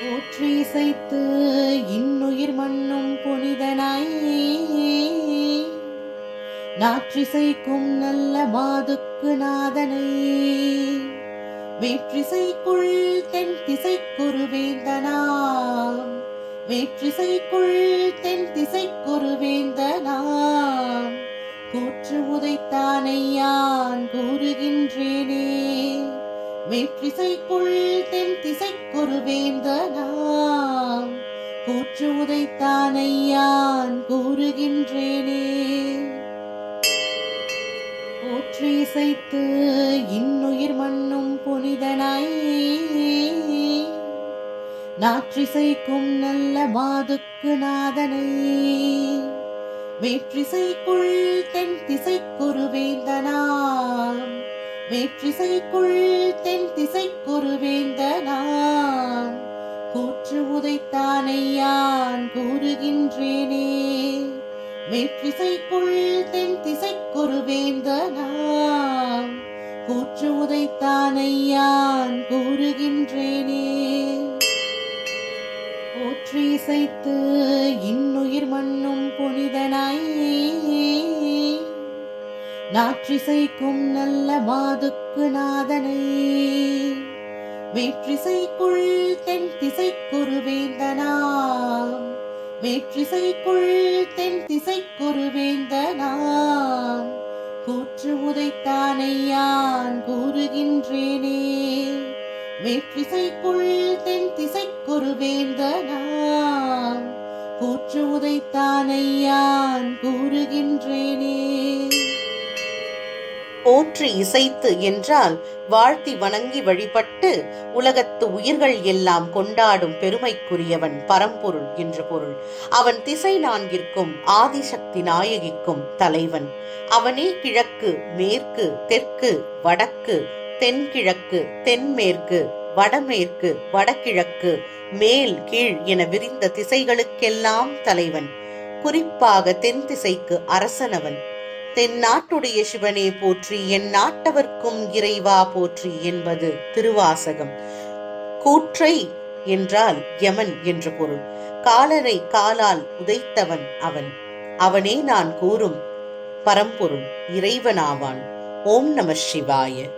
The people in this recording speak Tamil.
போற்றி இசைத்து இன்னுயிர் மண்ணும் புனிதனாய். நாற்றிசைக்கும் நல்ல மாதுக்கு நாதனை. வேற்றிசைக்குள் தென் திசைக்குரு வேந்தனாம் வேற்றிசைக்குள் தென் திசைக்குரு வேந்தனாம் கூற்று உதைத்தானையான் கூறுகின்றேனே. வேற்றிசைக்குள் தென் திசைக்கொரு வேந்தனாம். கூற்று உதைத்தானையான் கூறுகின்றேனே. கூற்று இசைத்து இன்னுயிர் மண்ணும் புனிதனாய். நாற்றிசைக்கும் நல்ல மாதுக்கு நாதனை. வேற்றிசைக்குள் தென் திசைக்கொரு வேந்தனாம். வேற்றிசைக்குள் தென் திசைக்கொரு வேந்தனாம். கூற்று உதைத்தானையான் கூறுகின்றேனே. வேற்றிசைக்குள் தென் திசைக்கொரு வேந்தனாம். கூற்று உதைத்தானையான் கூறுகின்றேனே. போற்றி இசைத்து இன்னுயிர் மண்ணும் புனிதனாயே. நாற்றிசைக்கும் நல்ல மாதுக்கு நாதனை. வேற்றிசைக்குள் தென் திசைக்குரு வேந்தனாம். வேற்றிசைக்குள் தென் திசைக்குரு வேந்தனாம். கூற்று உதைத்தானையான் கூறுகின்றேனே. வேற்றிசைக்குள் தென் திசைக்குரு வேந்தனாம். கூற்று உதைத்தானையான் கூறுகின்றேனே. போற்றி இசைத்து என்றால் வாழ்த்தி வணங்கி வழிபட்டு உலகத்து உயிர்கள் எல்லாம் கொண்டாடும் பெருமைக்குரியவன் பரம்பொருள் என்று பொருள். அவன் திசை நான்கிற்கும் ஆதிசக்தி நாயகிக்கும் தலைவன். அவனே கிழக்கு மேற்கு தெற்கு வடக்கு தென்கிழக்கு தென்மேற்கு வடமேற்கு வடகிழக்கு மேல் கீழ் என விரிந்த திசைகளுக்கெல்லாம் தலைவன். குறிப்பாக தென் திசைக்கு அரசனவன். தென்னாட்டுடைய சிவனே போற்றி என் நாட்டவர்க்கும் இறைவா போற்றி என்பது திருவாசகம். கூற்றை என்றால் யமன் என்று பொருள். காலரை காலால் உதைத்தவன் அவன். அவனே நான் கூறும் பரம்பொருள் இறைவனாவான். ஓம் நம சிவாய.